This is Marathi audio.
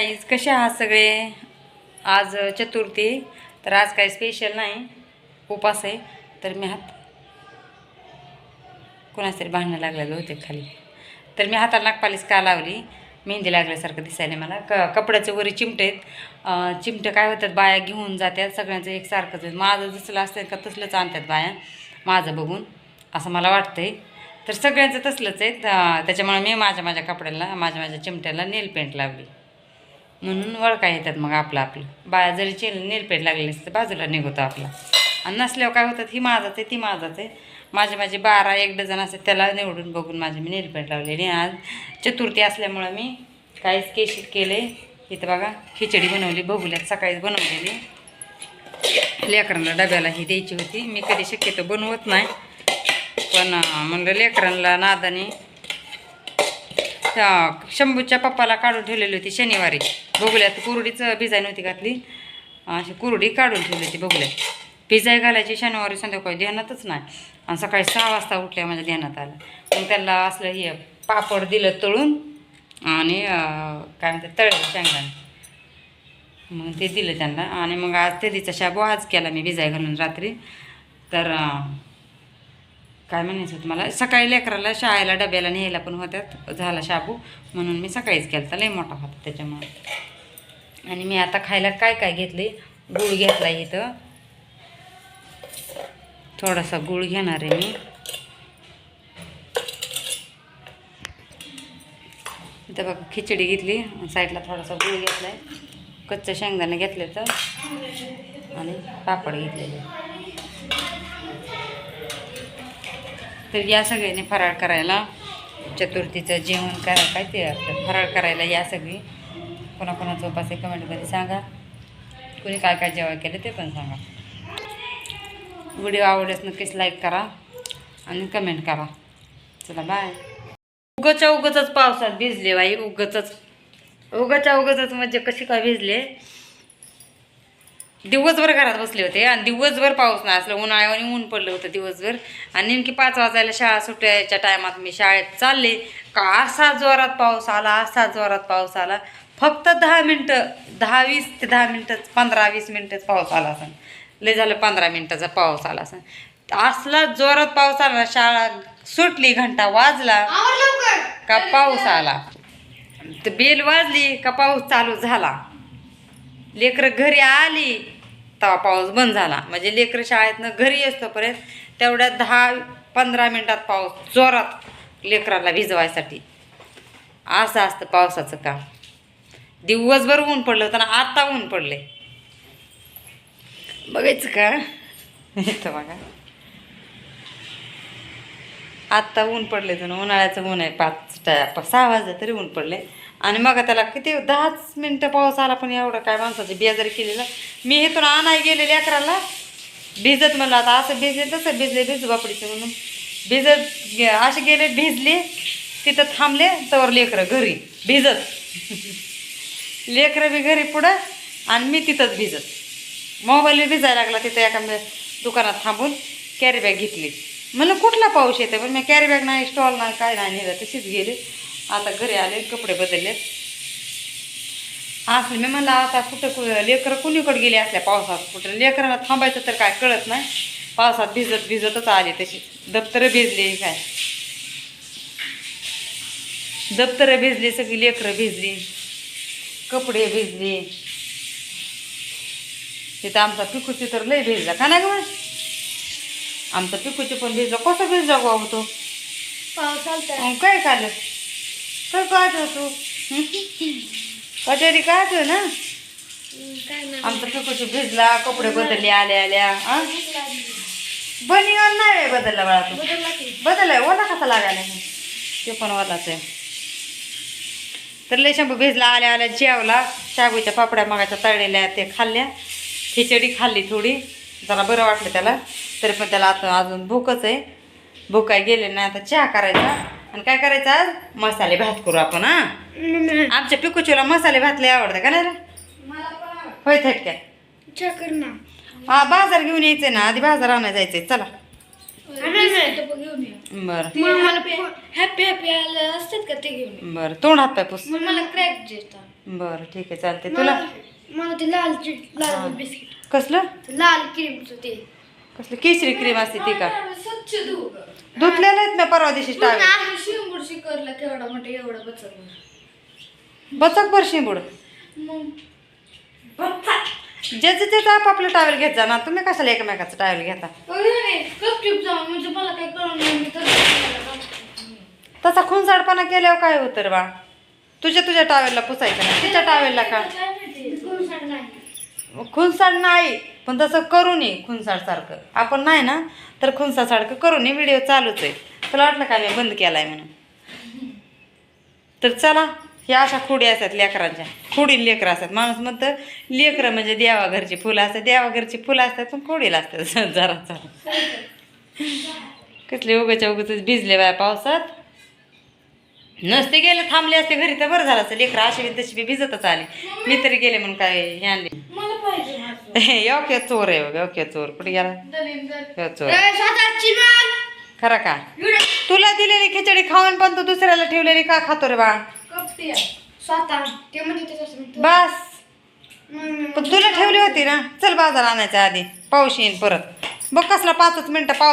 आईज कसे आहात सगळे? आज चतुर्थी तर आज काही स्पेशल नाही. उपास आहे तर मी हात कोणाच तरी भांडणं लागलेलं होते खाली. तर मी हाताला नागपालीस का लावली? मेहंदी लागल्यासारखं दिसायला मला. क कपड्याचे वरी चिमटे आहेत. चिमटे काय होतात? बाया घेऊन जातात सगळ्यांचं एकसारखंच आहे. माझं जसलं असतं का तसलंच आणतात बाया. माझं बघून असं मला वाटतंय. तर सगळ्यांचं तसलंच आहे त्याच्यामुळे मी माझ्या माझ्या कपड्याला माझ्या माझ्या चिमट्याला नेल पेंट लावली. म्हणून वळका येतात मग आपलं आपलं. बाया जरी चेल नेलपेट लागलेली असते बाजूला निघतो आपला. आणि नसल्यावर काय होतात ही माझाच आहे ती माझाच आहे. माझे माझे बारा एक डझन असते त्याला निवडून बघून माझे मी नेलपेट लावलेली आज चतुर्थी असल्यामुळं मी काहीच केशीत केले. इथं बघा खिचडी बनवली बघूल्यात सकाळीच बनवलेली. लेकरांना डब्याला ही द्यायची होती. मी कधी शक्यतो बनवत नाही. पण म्हणलं लेकरांना नादाने त्या शंभूच्या पप्पाला काढून ठेवलेली होती शनिवारी. बघूल्यात कुरडीच भिजाय नव्हती घातली. अशी कुरडी काढून ठेवली होती बघूल्यात. भिजाय घालायची शनिवारी संध्याकाळी ध्यानातच नाही. आणि सकाळी सहा वाजता उठल्या माझ्या ध्यानात आलं. मग त्याला असलं हे पापड दिलं तळून आणि काय म्हणतात तळलं शेंगदाणे. मग ते दिलं त्यांना आणि मग आज तेलीचा शाबू आज केला मी भिजाय घालून रात्री. तर काय म्हणायचं होतं मला सकाळी लेकराला शाळेला डब्याला न्यायला पण होत्यात. झाला शाबू. म्हणून मी सकाळीच केला तर लई मोठा होता त्याच्यामुळे. आणि मी आता खायला काय काय घेतले गूळ घेतला इथं. थोडासा गूळ घेणार आहे मी. इथं बघा खिचडी घेतली. साईडला थोडासा गूळ घेतला आहे कच्चं शेंगदाणे घेतले तर आणि पापड घेतलेले. तर या सगळ्यांनी फराळ करायला चतुर्थीचं जेवण करा काय ते फराळ करायला या सगळी. कोणाकोणाचा उपास आहे कमेंटमध्ये सांगा. कोणी काय काय जेवण केलं ते पण सांगा. व्हिडिओ आवडल्यास नक्कीच लाईक करा आणि कमेंट करा. चला बाय उगच्या उगच पावसात भिजले बाई उगच उगच्या उगच म्हणजे कशी काय भिजले? दिवसभर घरात बसले होते आणि दिवसभर पाऊस नाही असलं उन्हाळ्याने ऊन पडलं होतं दिवसभर. आणि नेमकी पाच वाजायला शाळा सुटायच्या टायमात मी शाळेत चालले. का असा जोरात पाऊस आला असा जोरात पाऊस आला. फक्त दहा मिनटं दहा वीस ते दहा मिनटं पंधरा वीस मिनटंच पाऊस आला असं लय झालं पंधरा मिनटाचा पाऊस आला असं असला जोरात पाऊस आला शाळा सुटली घंटा वाजला. का पाऊस आला? तर बेल वाजली का पाऊस चालू झाला? लेकरं घरी आली तेव्हा पाऊस बंद झाला. म्हणजे लेकरं शाळेतनं घरी असतोपर्यंत तेवढ्या दहा पंधरा मिनटात पाऊस जोरात लेकराला भिजवायसाठी. असं असतं पावसाचं काम. दिवसभर ऊन पडलं होतं ना आता ऊन पडले बघायचं का? येतं बघा. आत्ता ऊन पडले तर उन्हाळ्याचं ऊन आहे. पाच सहा वाजता तरी ऊन पडले आणि मग त्याला किती दहाच मिनटं पाऊस आला पण एवढं काय माणसाची बेजारी केलेलं. मी इथून आणाय गेले लेकराला भिजत म्हणलं आता असं भिजले तसं भिजले भिजू बापडीचं म्हणून. भिजत गे- असे गेले भिजले. तिथं थांबले तर लेकरं घरी भिजत. लेकरं बी घरी पुढं आणि मी तिथंच भिजत. मोबाईल भिजायला लागला तिथं एका दुकानात थांबून कॅरी बॅग घेतली. म्हणलं कुठला पाऊस येते पण मी कॅरी बॅग नाही स्टॉल नाही काय नाही नेलं तशीच गेली. आता घरी आले कपडे बदलले असले मी म्हणलं आता कुठं कु लेकरं कुणीकडे गेले असल्या पावसात? कुठं लेकरांना थांबायचं तर काय कळत नाही. पावसात भिजत भिजतच आले तशी. दप्तरं भिजली काय? दप्तरं भिजली सगळी लेकरं भिजली. कपडे भिजले. तिथं आमचा पिकूची तर लय भिजला. का नाही गं? आमचा पिकूची पण भिजला. कसं भिजला गो होतो काय खाल्लं काय काय तू कचेरी काय होतो ना? आमचा पिकूची भिजला कपडे बदलले आल्या आल्या बनी बनियन नाही बदलला बाळा तू. बदलला बदललाय ओला कसा लागायला ते पण ओलाच आहे. तर लय शंभू भिजला आल्या आल्या जेवला. शाबूच्या पापड्या मागायच्या तळलेल्या ते खाल्ल्या. खिचडी खाल्ली थोडी. जरा बरं वाटलं त्याला. तरी पण त्याला आता अजून भूकच आहे. भूक काय गेले नाही. आता चहा करायचा. आणि काय करायचं आज? मसाले भात करू आपण हा? आमच्या पिकुचीला मसाले भात लय आवडतं का नाही? होय कर ना. हा बाजार घेऊन यायचंय ना आधी बाजार आणायला जायचंय. चला. बरं. हॅपी हॅपी आले असतात का ते घेऊन बरं तोंड हात पाय पुस. मला क्रॅक बरं ठीक आहे चालते तुला मला ते लाल लाल बिस्किट. कसलं? लाल क्रीमचं ते. कसलं? केशरी क्रीम असते ती का? स्वच्छ धुतलेलं आहेत ना परवा दिवशी टावेल. आहे शिंबूड शिकरला केवढा मोठा एवढा बचत बचक भर शिंबूड मग ज्याचं त्याचं आपापलं टावेल घेत जा ना तुम्ही कशाला एकमेकाचं टावेल घेता? जाऊन म्हणजे मला काय कळलं नाही मी तर तसा खुनसाडपणा केल्यावर काय होतं रे बा? तुझ्या तुझ्या टावेलला पुसायचं नाही तिच्या टावेलला का? खुनसाड नाही पण तसं करू नये खुनसाड सारखं. आपण नाही ना तर खुनसाड सारखं करू नये व्हिडिओ चालूच आहे. तुला वाटलं का मी बंद केलाय म्हणून? तर चला ह्या अशा खुडी असतात लेकरांच्या. खुडी लेकरं असतात. माणूस म्हणतं लेकरं म्हणजे देवा घरची फुलं असतात. देवा घरची फुलं असतात पण खोडीला असतात. जरा जरा. कसले उगाच्या उगाच भिजले बाय पावसात. नसते गेले थांबले असते घरी तर बरं झालं असतं. लेकरं अशी बी तशी बी भिजतच आली. मी तरी गेले म्हणून काय हे आणले. योग्य चोर आहे बघ, योग्य चोर. कुठे गेला? चोर. खरं का? तुला दिलेली खिचडी खाऊन पण तू दुसऱ्याला ठेवलेली का खातो रे बाळ? बस. पण तुला ठेवली होती ना? चल बाजार आणायच्या आधी. पाऊस येईन परत. बघ कसला पाचच मिनिटं पाऊस